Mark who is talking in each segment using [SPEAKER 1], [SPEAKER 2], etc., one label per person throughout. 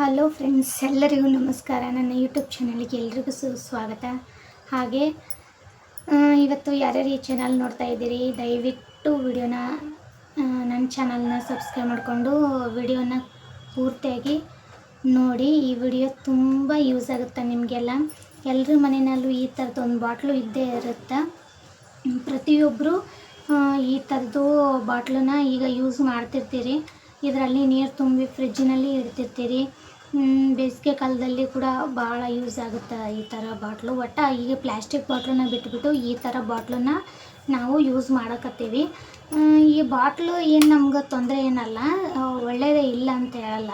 [SPEAKER 1] Hello friends, ಎಲ್ಲರಿಗೂ ನಮಸ್ಕಾರ. ನನ್ನ ಯೂಟ್ಯೂಬ್ ಚಾನಲ್ಗೆ ಎಲ್ರಿಗೂ ಸುಸ್ವಾಗತ ಹಾಗೆ ಇವತ್ತು ಯಾರ್ಯಾರು ಈ ಚಾನಲ್ ನೋಡ್ತಾ ಇದ್ದೀರಿ, ದಯವಿಟ್ಟು ವಿಡಿಯೋನ ನನ್ನ ಚಾನಲ್ನ ಸಬ್ಸ್ಕ್ರೈಬ್ ಮಾಡಿಕೊಂಡು ವಿಡಿಯೋನ ಪೂರ್ತಿಯಾಗಿ ನೋಡಿ. ಈ ವಿಡಿಯೋ ತುಂಬ ಯೂಸ್ ಆಗುತ್ತೆ ನಿಮಗೆಲ್ಲ? ಎಲ್ಲರ ಮನೆಯಲ್ಲೂ ಈ ಥರದ್ದು ಒಂದು ಬಾಟ್ಲು ಇದ್ದೇ ಇರುತ್ತೆ? ಪ್ರತಿಯೊಬ್ಬರು ಈ ಥರದ್ದು ಬಾಟ್ಲನ್ನ ಈಗ ಯೂಸ್ ಮಾಡ್ತಿರ್ತೀರಿ. ಇದರಲ್ಲಿ ನೀರು ತುಂಬಿ ಫ್ರಿಜ್ಜಿನಲ್ಲಿ ಇಡ್ತಿರ್ತೀರಿ. ಬೇಸಿಗೆ ಕಾಲದಲ್ಲಿ ಕೂಡ ಭಾಳ ಯೂಸ್ ಆಗುತ್ತೆ ಈ ಥರ ಬಾಟ್ಲು. ಒಟ್ಟು ಈಗ ಪ್ಲಾಸ್ಟಿಕ್ ಬಾಟ್ಲನ್ನ ಬಿಟ್ಬಿಟ್ಟು ಈ ಥರ ಬಾಟ್ಲನ್ನ ನಾವು ಯೂಸ್ ಮಾಡಕತ್ತೀವಿ. ಈ ಬಾಟ್ಲು ಏನು ನಮ್ಗೆ ತೊಂದರೆ ಏನಲ್ಲ ಒಳ್ಳೆಯದೇ ಇಲ್ಲ ಅಂತ ಹೇಳಲ್ಲ.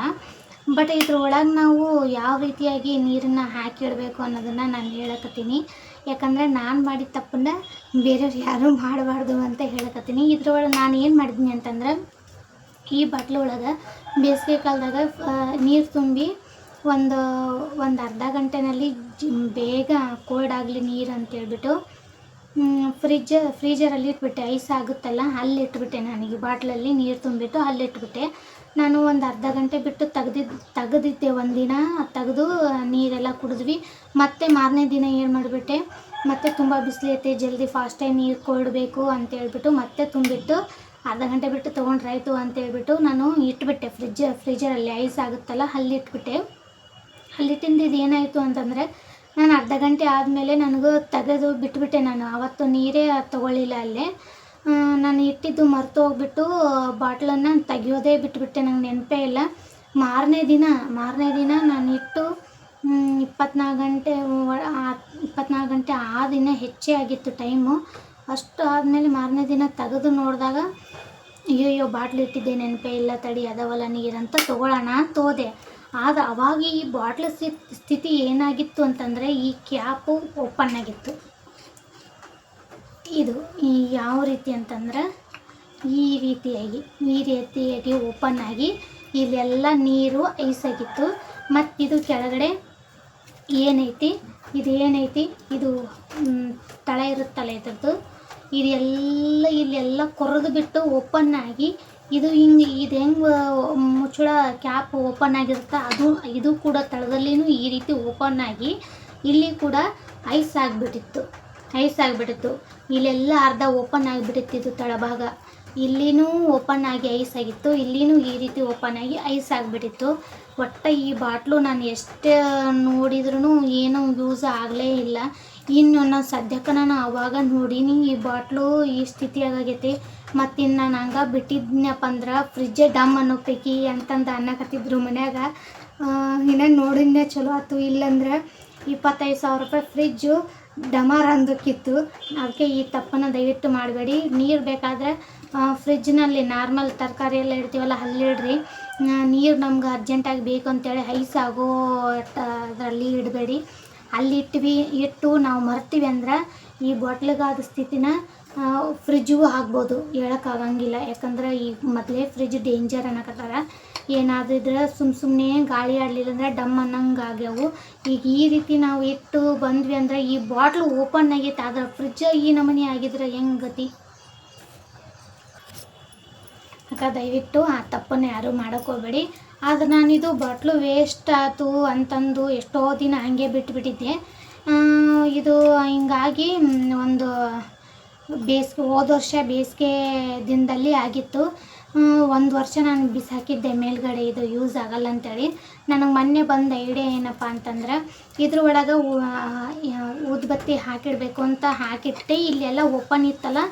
[SPEAKER 1] ಬಟ್ ಇದ್ರೊಳಗೆ ನಾವು ಯಾವ ರೀತಿಯಾಗಿ ನೀರನ್ನು ಹಾಕಿಡಬೇಕು ಅನ್ನೋದನ್ನು ನಾನು ಹೇಳಕತ್ತೀನಿ. ಯಾಕಂದರೆ ನಾನು ಮಾಡಿದ ತಪ್ಪನ್ನ ಬೇರೆಯವ್ರು ಯಾರೂ ಮಾಡಬಾರ್ದು ಅಂತ ಹೇಳಕತ್ತೀನಿ. ಇದ್ರೊಳಗೆ ನಾನು ಏನು ಮಾಡಿದ್ದೀನಿ ಅಂತಂದ್ರೆ ಈ ಬಾಟ್ಲು ಒಳಗೆ ಬೇಸಿಗೆ ಕಾಲದಾಗ ನೀರು ತುಂಬಿ ಒಂದು ಒಂದು ಅರ್ಧ ಗಂಟೆನಲ್ಲಿ ಬೇಗ ಕೋಲ್ಡ್ ಆಗಲಿ ನೀರು ಅಂತೇಳ್ಬಿಟ್ಟು ಫ್ರಿಜ್, ಫ್ರೀಜರಲ್ಲಿ ಇಟ್ಬಿಟ್ಟೆ. ಐಸ್ ಆಗುತ್ತಲ್ಲ, ಅಲ್ಲಿ ಇಟ್ಬಿಟ್ಟೆ ನನಗೆ. ಬಾಟ್ಲಲ್ಲಿ ನೀರು ತುಂಬಿಟ್ಟು ಅಲ್ಲಿ ಇಟ್ಬಿಟ್ಟೆ. ನಾನು ಒಂದು ಅರ್ಧ ಗಂಟೆ ಬಿಟ್ಟು ತೆಗ್ದಿದ್ದು ತೆಗೆದಿದ್ದೆ ಒಂದಿನ ತೆಗೆದು ನೀರೆಲ್ಲ ಕುಡಿದ್ವಿ. ಮತ್ತೆ ಮಾರನೇ ದಿನ ಏನು ಮಾಡಿಬಿಟ್ಟೆ? ಮತ್ತೆ ತುಂಬ ಬಿಸಿಲೈತೆ, ಜಲ್ದಿ ಫಾಸ್ಟಾಗಿ ನೀರು ಕೊಡಬೇಕು ಅಂತೇಳ್ಬಿಟ್ಟು ಮತ್ತೆ ತುಂಬಿಟ್ಟು ಅರ್ಧ ಗಂಟೆ ಬಿಟ್ಟು ತೊಗೊಂಡ್ರೆ ಆಯಿತು ಅಂತೇಳ್ಬಿಟ್ಟು ನಾನು ಇಟ್ಬಿಟ್ಟೆ ಫ್ರಿಜ್, ಫ್ರೀಜರಲ್ಲಿ ಐಸ್ ಆಗುತ್ತಲ್ಲ ಅಲ್ಲಿ ಇಟ್ಬಿಟ್ಟೆ ಅಲ್ಲಿಟ್ಟಿಂದ ಇದು ಏನಾಯಿತು ಅಂತಂದರೆ ನಾನು ಅರ್ಧ ಗಂಟೆ ಆದಮೇಲೆ ನನಗೂ ತೆಗೆದು ಬಿಟ್ಬಿಟ್ಟೆ ನಾನು. ಆವತ್ತು ನೀರೇ ತೊಗೊಳ್ಳಿಲ್ಲ ಅಲ್ಲೇ. ನಾನು ಇಟ್ಟಿದ್ದು ಮರೆತು ಹೋಗ್ಬಿಟ್ಟು ಬಾಟ್ಲನ್ನು ತೆಗಿಯೋದೇ ಬಿಟ್ಬಿಟ್ಟೆ, ನಂಗೆ ನೆನಪೇ ಇಲ್ಲ. ಮಾರನೇ ದಿನ ಮಾರನೇ ದಿನ ನಾನು ಇಟ್ಟು ಇಪ್ಪತ್ನಾಲ್ಕು ಗಂಟೆ ಇಪ್ಪತ್ನಾಲ್ಕು ಗಂಟೆ ಆ ದಿನ ಹೆಚ್ಚೇ ಆಗಿತ್ತು ಟೈಮು. ಅಷ್ಟು ಆದಮೇಲೆ ಮಾರನೇ ದಿನ ತೆಗೆದು ನೋಡಿದಾಗ ಅಯ್ಯೋ ಬಾಟ್ಲಿ ಇಟ್ಟಿದ್ದೆ, ನೆನಪೇ ಇಲ್ಲ ತಡಿ, ಅದವಲ್ಲ ನೀರಂತ ತೊಗೊಳ್ಳೋಣ ಅಂತ ಹೋದೆ. ಆದ ಅವಾಗ ಈ ಬಾಟ್ಲ್ ಸ್ಥಿತಿ ಏನಾಗಿತ್ತು ಅಂತಂದರೆ, ಈ ಕ್ಯಾಪು ಓಪನ್ ಆಗಿತ್ತು. ಇದು ಈ ಯಾವ ರೀತಿ ಅಂತಂದ್ರೆ, ಈ ರೀತಿಯಾಗಿ ಈ ರೀತಿಯಾಗಿ ಓಪನ್ ಆಗಿ ಇಲ್ಲೆಲ್ಲ ನೀರು ಐಸ್ ಆಗಿತ್ತು ಮತ್ತು ಇದು ಕೆಳಗಡೆ ಏನೈತಿ ಇದು ಏನೈತಿ ಇದು ತಳ ಇರುತ್ತಲ್ಲ ಇದ್ರದ್ದು ಇದೆಲ್ಲ ಇಲ್ಲೆಲ್ಲ ಕೊರೆದು ಬಿಟ್ಟು ಓಪನ್ ಆಗಿ ಇದು ಹಿಂಗೆ ಇದು ಹೆಂಗೆ ಮುಚ್ಚಳ ಕ್ಯಾಪ್ ಓಪನ್ ಆಗಿರುತ್ತೆ ಅದು, ಇದು ಕೂಡ ತಳದಲ್ಲಿನೂ ಈ ರೀತಿ ಓಪನ್ ಆಗಿ ಇಲ್ಲಿ ಕೂಡ ಐಸ್ ಆಗಿಬಿಟ್ಟಿತ್ತು. ಐಸ್ ಆಗಿಬಿಟ್ಟಿತ್ತು. ಇಲ್ಲೆಲ್ಲ ಅರ್ಧ ಓಪನ್ ಆಗಿಬಿಟ್ಟಿತ್ತು ತಳಭಾಗ. ಇಲ್ಲಿನೂ ಓಪನ್ ಆಗಿ ಐಸ್ ಆಗಿತ್ತು. ಇಲ್ಲಿನೂ ಈ ರೀತಿ ಓಪನ್ ಆಗಿ ಐಸ್ ಆಗಿಬಿಟ್ಟಿತ್ತು. ಒಟ್ಟು ಈ ಬಾಟ್ಲು ನಾನು ಎಷ್ಟು ನೋಡಿದ್ರೂ ಏನೂ ಯೂಸ್ ಆಗಲೇ ಇಲ್ಲ. ಇನ್ನು ನಾನು ಸದ್ಯಕ್ಕೆ ನಾನು ಅವಾಗ ನೋಡೀನಿ ಈ ಬಾಟ್ಲು ಈ ಸ್ಥಿತಿಯಾಗೈತಿ ಮತ್ತು ಇನ್ನು ನಾನು ಹಂಗೆ ಬಿಟ್ಟಿದ್ನಪ್ಪ ಅಂದ್ರೆ ಫ್ರಿಜ್ಜೆ ಡಮ್ ಅನ್ನೋ ಪೈಕಿ ಅಂತಂದು ಅನ್ನಕತ್ತಿದ್ರು ಮನ್ಯಾಗ. ಇನ್ನೇ ನೋಡಿದ್ನೇ ಚಲೋ ಆಯ್ತು ಇಲ್ಲಂದ್ರೆ ಇಪ್ಪತ್ತೈದು ಸಾವಿರ ರೂಪಾಯಿ ಫ್ರಿಜ್ಜು ಡಮಾರ್ ಅಂದಕ್ಕಿತ್ತು ಅದಕ್ಕೆ ಈ ತಪ್ಪನ್ನು ದಯವಿಟ್ಟು ಮಾಡಬೇಡಿ. ನೀರು ಬೇಕಾದರೆ ಫ್ರಿಜ್ನಲ್ಲಿ ನಾರ್ಮಲ್ ತರಕಾರಿ ಎಲ್ಲ ಇಡ್ತೀವಲ್ಲ ಅಲ್ಲಿಡ್ರಿ ನೀರು ನಮ್ಗೆ ಅರ್ಜೆಂಟಾಗಿ ಬೇಕು ಅಂತೇಳಿ ಐಸ್ ಆಗೋ ಅದರಲ್ಲಿ ಇಡಬೇಡಿ. ಅಲ್ಲಿ ಇಟ್ವಿ ಇಟ್ಟು ನಾವು ಮರ್ತೀವಿ ಅಂದ್ರೆ ಈ ಬಾಟ್ಲಿಗಾದ ಸ್ಥಿತಿನ ಫ್ರಿಜ್ಜಿಗೂ ಹಾಕ್ಬೋದು ಹೇಳೋಕ್ಕಾಗಂಗಿಲ್ಲ. ಯಾಕಂದ್ರೆ ಈಗ ಮೊದಲೇ ಫ್ರಿಜ್ ಡೇಂಜರ್ ಅನ್ನಕತ್ತಾರ. ಇದ್ರೆ ಸುಮ್ಮ ಸುಮ್ಮನೆ ಗಾಳಿ ಆಡಲಿಲ್ಲ ಅಂದ್ರೆ ಡಮ್ ಅನ್ನಂಗೆ ಆಗ್ಯಾವು. ಈಗ ಈ ರೀತಿ ನಾವು ಇಟ್ಟು ಬಂದ್ವಿ ಅಂದ್ರೆ ಈ ಬಾಟ್ಲು ಓಪನ್ ಆಗೈತೆ. ಆದ್ರೆ ಫ್ರಿಜ್ಜ ಈ ನಮೂನೆ ಆಗಿದ್ರೆ ಹೆಂಗೆ ಗತಿ? ಅಕ್ಕ ದಯವಿಟ್ಟು ಆ ತಪ್ಪನ್ನು ಯಾರೂ ಮಾಡೋಕ್ಕೋಗ್ಬೇಡಿ ಆದ್ರೆ ನಾನಿದು ಬಾಟ್ಲು ವೇಸ್ಟ್ ಆಯ್ತು ಅಂತಂದು ಎಷ್ಟೋ ದಿನ ಹಾಗೆ ಬಿಟ್ಬಿಟ್ಟಿದ್ದೆ. ಇದು ಹಿಂಗಾಗಿ ಒಂದು ಬೇಸಿಗೆ ಹೋದ ವರ್ಷ ಬೇಸಿಗೆ ದಿನದಲ್ಲಿ ಆಗಿತ್ತು. ಒಂದು ವರ್ಷ ನಾನು ಬಿಸಾಕಿದ್ದೆ ಮೇಲ್ಗಡೆ, ಇದು ಯೂಸ್ ಆಗಲ್ಲ ಅಂತೇಳಿ. ನನಗೆ ಮೊನ್ನೆ ಬಂದ ಐಡಿಯಾ ಏನಪ್ಪ ಅಂತಂದ್ರೆ, ಇದ್ರ ಒಳಗೆ ಊದ್ಬತ್ತಿ ಹಾಕಿಡಬೇಕು ಅಂತ ಹಾಕಿಟ್ಟೆ. ಇಲ್ಲೆಲ್ಲ ಓಪನ್ ಇತ್ತಲ್ಲ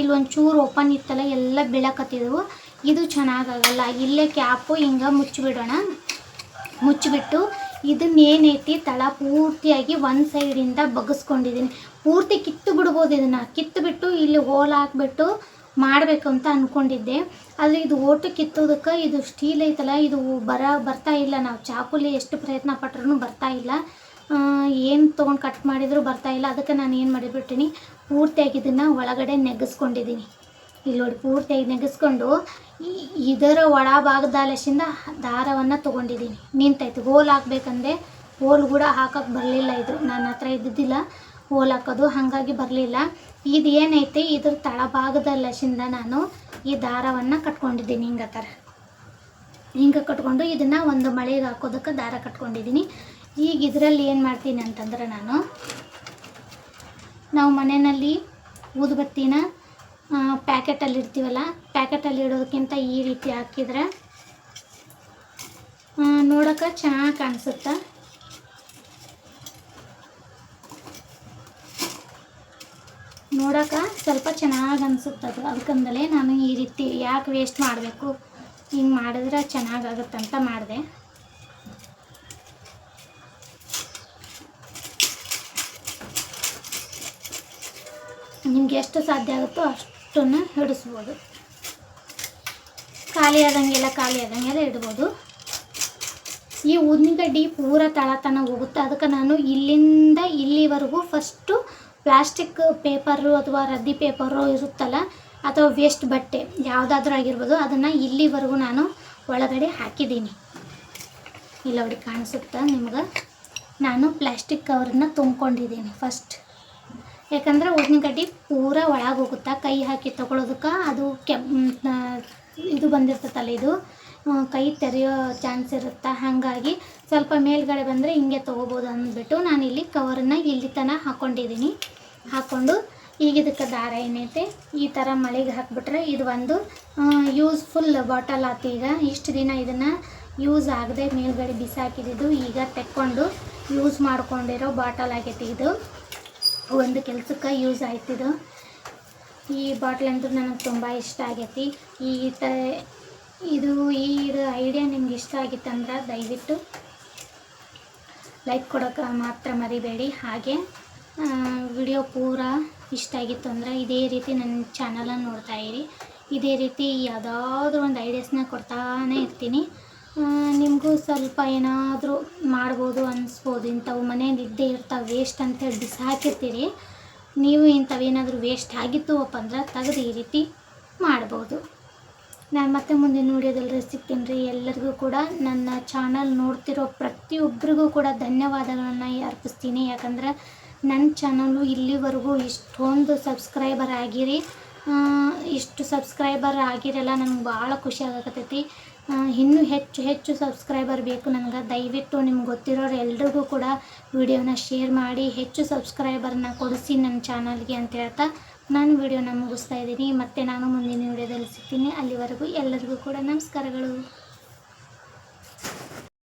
[SPEAKER 1] ಇಲ್ಲಿ ಒಂಚೂರು ಓಪನ್ ಇತ್ತಲ್ಲ, ಎಲ್ಲ ಬೀಳಕತ್ತಿದ್ವು. ಇದು ಚೆನ್ನಾಗಾಗಲ್ಲ. ಇಲ್ಲೇ ಕ್ಯಾಪು ಹಿಂಗೆ ಮುಚ್ಚಿಬಿಡೋಣ. ಮುಚ್ಚಿಬಿಟ್ಟು ಇದನ್ನೇನೈತಿ ತಳ ಪೂರ್ತಿಯಾಗಿ ಒಂದು ಸೈಡಿಂದ ಬಗ್ಗಿಸ್ಕೊಂಡಿದ್ದೀನಿ ಪೂರ್ತಿ ಕಿತ್ತು ಬಿಡ್ಬೋದು ಇದನ್ನು. ಕಿತ್ತು ಬಿಟ್ಟು ಇಲ್ಲಿ ಹೋಲ್ ಹಾಕ್ಬಿಟ್ಟು ಮಾಡಬೇಕು ಅಂತ ಅಂದ್ಕೊಂಡಿದ್ದೆ ಆದರೆ ಇದು ಓಟು ಕಿತ್ತೋದಕ್ಕೆ ಇದು ಸ್ಟೀಲ್ ಐತಲ್ಲ, ಇದು ಬರ, ಬರ್ತಾ ಇಲ್ಲ. ನಾವು ಚಾಕುಲಿ ಎಷ್ಟು ಪ್ರಯತ್ನ ಪಟ್ರೂ ಬರ್ತಾ ಇಲ್ಲ. ಏನು ತೊಗೊಂಡು ಕಟ್ ಮಾಡಿದರೂ ಬರ್ತಾ ಇಲ್ಲ. ಅದಕ್ಕೆ ನಾನು ಏನು ಮಾಡಿಬಿಟ್ಟಿನಿ ಪೂರ್ತಿಯಾಗಿ ಇದನ್ನು ಒಳಗಡೆ ನೆಗ್ಗಿಸ್ಕೊಂಡಿದ್ದೀನಿ ಇಲ್ಲಿ ನೋಡಿ ಪೂರ್ತಿಯಾಗಿ ನೆಗೆಸ್ಕೊಂಡು ಇದರ ಅಲಸಿಂದ ದಾರವನ್ನು ತೊಗೊಂಡಿದ್ದೀನಿ. ನಿಂತೈತೆ ಹೋಲ್ ಹಾಕ್ಬೇಕಂದ್ರೆ ಹೋಲ್ ಕೂಡ ಹಾಕಕ್ಕೆ ಬರಲಿಲ್ಲ ಇದು ನನ್ನ ಹತ್ರ ಇದ್ದಿದ್ದಿಲ್ಲ. ಹೋಲ್ ಹಾಕೋದು ಹಾಗಾಗಿ ಬರಲಿಲ್ಲ. ಇದು ಏನೈತೆ? ಇದ್ರ ತಳಭಾಗದಲೆಸಿಂದ ನಾನು ಈ ದಾರವನ್ನು ಕಟ್ಕೊಂಡಿದ್ದೀನಿ ಹಿಂಗೆ ಥರ ಹಿಂಗೆ ಕಟ್ಕೊಂಡು ಇದನ್ನು ಒಂದು ಮಳೆಗೆ ಹಾಕೋದಕ್ಕೆ ದಾರ ಕಟ್ಕೊಂಡಿದ್ದೀನಿ. ಈಗ ಇದರಲ್ಲಿ ಏನು ಮಾಡ್ತೀನಿ ಅಂತಂದ್ರೆ ನಾನು, ನಾವು ಮನೆಯಲ್ಲಿ ಊದುಬತ್ತಿನ ಪ್ಯಾಕೆಟಲ್ಲಿ ಇಡ್ತೀವಲ್ಲ? ಪ್ಯಾಕೆಟಲ್ಲಿ ಇಡೋದಕ್ಕಿಂತ ಈ ರೀತಿ ಹಾಕಿದ್ರೆ ನೋಡೋಕೆ ಚೆನ್ನಾಗಿ ಕಾಣಿಸುತ್ತೆ? ನೋಡೋಕೆ ಸ್ವಲ್ಪ ಚೆನ್ನಾಗಿ ಅನಿಸುತ್ತೆ ಅದು. ಅದಕ್ಕಂದಲೇ ನಾನು ಈ ರೀತಿ ಯಾಕೆ ವೇಸ್ಟ್ ಮಾಡಬೇಕು? ಹಿಂಗೆ ಮಾಡಿದ್ರೆ ಚೆನ್ನಾಗಾಗುತ್ತಂತ ಮಾಡಿದೆ. ನಿಮ್ಗೆ ಎಷ್ಟು ಸಾಧ್ಯ ಆಗುತ್ತೋ ಅಷ್ಟನ್ನು ಹಿಡಿಸ್ಬೋದು ಖಾಲಿ ಆದಂಗೆಲ್ಲ ಖಾಲಿ ಆದಂಗೆಲ್ಲ ಇಡ್ಬೋದು. ಈ ಊದಿನಗಡ್ಡಿ ಪೂರ ತಳತನ ಹೋಗುತ್ತೆ. ಅದಕ್ಕೆ ನಾನು ಇಲ್ಲಿಂದ ಇಲ್ಲಿವರೆಗೂ ಫಸ್ಟು ಪ್ಲಾಸ್ಟಿಕ್ ಪೇಪರು ಅಥವಾ ರದ್ದಿ ಪೇಪರು ಇರುತ್ತಲ್ಲ, ಅಥವಾ ವೇಸ್ಟ್ ಬಟ್ಟೆ ಯಾವುದಾದ್ರೂ ಆಗಿರ್ಬೋದು, ಅದನ್ನು ಇಲ್ಲಿವರೆಗೂ ನಾನು ಒಳಗಡೆ ಹಾಕಿದ್ದೀನಿ. ಇಲ್ಲಿ, ನೋಡಿ, ಕಾಣಿಸುತ್ತಾ? ನಿಮ್ಗೆ ನಾನು ಪ್ಲಾಸ್ಟಿಕ್ ಕವರನ್ನು ತುಂಬ್ಕೊಂಡಿದ್ದೀನಿ ಫಸ್ಟ್ ಯಾಕಂದ್ರೆ ಉದ್ದಿನಕಡ್ಡಿ ಪೂರ ಒಳಗೆ ಹೋಗುತ್ತಾ, ಕೈ ಹಾಕಿ ತೊಗೊಳೋದಕ್ಕೆ ಅದು ಕೆಬ್ ಇದು ಬಂದಿರ್ತೈತಲ್ಲ ಇದು. ಕೈ ತೆರೆಯೋ ಚಾನ್ಸ್ ಇರುತ್ತೆ? ಹಾಗಾಗಿ ಸ್ವಲ್ಪ ಮೇಲ್ಗಡೆ ಬಂದರೆ ಹಿಂಗೆ ತೊಗೋಬೋದು ಅಂದ್ಬಿಟ್ಟು ನಾನು ಇಲ್ಲಿ ಕವರನ್ನ ಇಲ್ಲಿ ತನಕ ಹಾಕ್ಕೊಂಡಿದ್ದೀನಿ ಹಾಕ್ಕೊಂಡು ಈಗ ಇದಕ್ಕೆ ದಾರ ಏನೈತೆ? ಈ ಥರ ಮಳೆಗೆ ಹಾಕ್ಬಿಟ್ರೆ ಇದು ಒಂದು ಯೂಸ್ಫುಲ್ ಬಾಟಲ್ ಆತು ಈಗ. ಇಷ್ಟು ದಿನ ಇದನ್ನು ಯೂಸ್ ಆಗದೆ ಮೇಲ್ಗಡೆ ಬಿಸಾಕಿದ್ದು ಈಗ ತೆಕ್ಕೊಂಡು ಯೂಸ್ ಮಾಡ್ಕೊಂಡಿರೋ ಬಾಟಲ್ ಆಗೈತಿ ಇದು. ಒಂದು ಕೆಲಸಕ್ಕೆ ಯೂಸ್ ಆಯ್ತಿದು. ಈ ಬಾಟ್ಲ್ ಅಂತೂ ನನಗೆ ತುಂಬ ಇಷ್ಟ ಆಗೈತಿ. ಈ ತ, ಇದು, ಈ ಐಡಿಯಾ ನಿಮ್ಗೆ ಇಷ್ಟ ಆಗಿತ್ತಂದ್ರೆ ದಯವಿಟ್ಟು ಲೈಕ್ ಕೊಡೋಕೆ ಮಾತ್ರ ಮರಿಬೇಡಿ. ಹಾಗೆ ವಿಡಿಯೋ ಪೂರ ಇಷ್ಟ ಆಗಿತ್ತು ಅಂದರೆ ಇದೇ ರೀತಿ ನನ್ನ ಚಾನಲನ್ನು ನೋಡ್ತಾ ಇರಿ. ಇದೇ ರೀತಿ ಯಾವುದಾದ್ರೂ ಒಂದು ಐಡಿಯಾಸ್ನ ಕೊಡ್ತಾನೇ ಇರ್ತೀನಿ. ನಿಮಗೂ ಸ್ವಲ್ಪ ಏನಾದರೂ ಮಾಡ್ಬೋದು ಅನ್ನಿಸ್ಬೋದು ಇಂಥವು ಮನೇಲಿ ಇದ್ದೇ ಇರ್ತಾವೆ ವೇಸ್ಟ್ ಅಂತೇಳಿ ಬಿಸಾಕಿರ್ತೀರಿ. ನೀವು ಇಂಥವೇನಾದರೂ ವೇಸ್ಟ್ ಆಗಿತ್ತು ಅಂದ್ರೆ ತೆಗೆದು ಈ ರೀತಿ ಮಾಡ್ಬೋದು. ನಾನು ಮತ್ತೆ ಮುಂದಿನ ವೀಡಿಯೋದಲ್ಲಿ ಸಿಗ್ತೀನಿ ರೀ ಎಲ್ಲರಿಗೂ ಕೂಡ ನನ್ನ ಚಾನಲ್ ನೋಡ್ತಿರೋ ಪ್ರತಿಯೊಬ್ಬರಿಗೂ ಕೂಡ ಧನ್ಯವಾದಗಳನ್ನು ಅರ್ಪಿಸ್ತೀನಿ. ಯಾಕಂದ್ರೆ ನನ್ನ ಚಾನಲು ಇಲ್ಲಿವರೆಗೂ ಇಷ್ಟೊಂದು ಸಬ್ಸ್ಕ್ರೈಬರ್ ಆಗಿರಿ. ಇಷ್ಟು ಸಬ್ಸ್ಕ್ರೈಬರ್ ಆಗಿರಲ್ಲ ನನಗೆ ಭಾಳ ಖುಷಿ ಆಗಕತ್ತೈತಿ. ಇನ್ನೂ ಹೆಚ್ಚು ಹೆಚ್ಚು ಸಬ್ಸ್ಕ್ರೈಬರ್ ಬೇಕು ನನಗೆ. ದಯವಿಟ್ಟು ನಿಮ್ಗೆ ಗೊತ್ತಿರೋರು ಎಲ್ರಿಗೂ ಕೂಡ ವಿಡಿಯೋನ ಶೇರ್ ಮಾಡಿ, ಹೆಚ್ಚು ಸಬ್ಸ್ಕ್ರೈಬರ್ನ ಕೊಡಿಸಿ ನನ್ನ ಚಾನಲ್ಗೆ ಅಂತ ಹೇಳ್ತಾ ನಾನು ವಿಡಿಯೋನ ಮುಗಿಸ್ತಾ ಇದ್ದೀನಿ. ಮತ್ತು ನಾನು ಮುಂದಿನ ವಿಡಿಯೋದಲ್ಲಿ ಸಿಗ್ತೀನಿ. ಅಲ್ಲಿವರೆಗೂ ಎಲ್ಲರಿಗೂ ಕೂಡ ನಮಸ್ಕಾರಗಳು.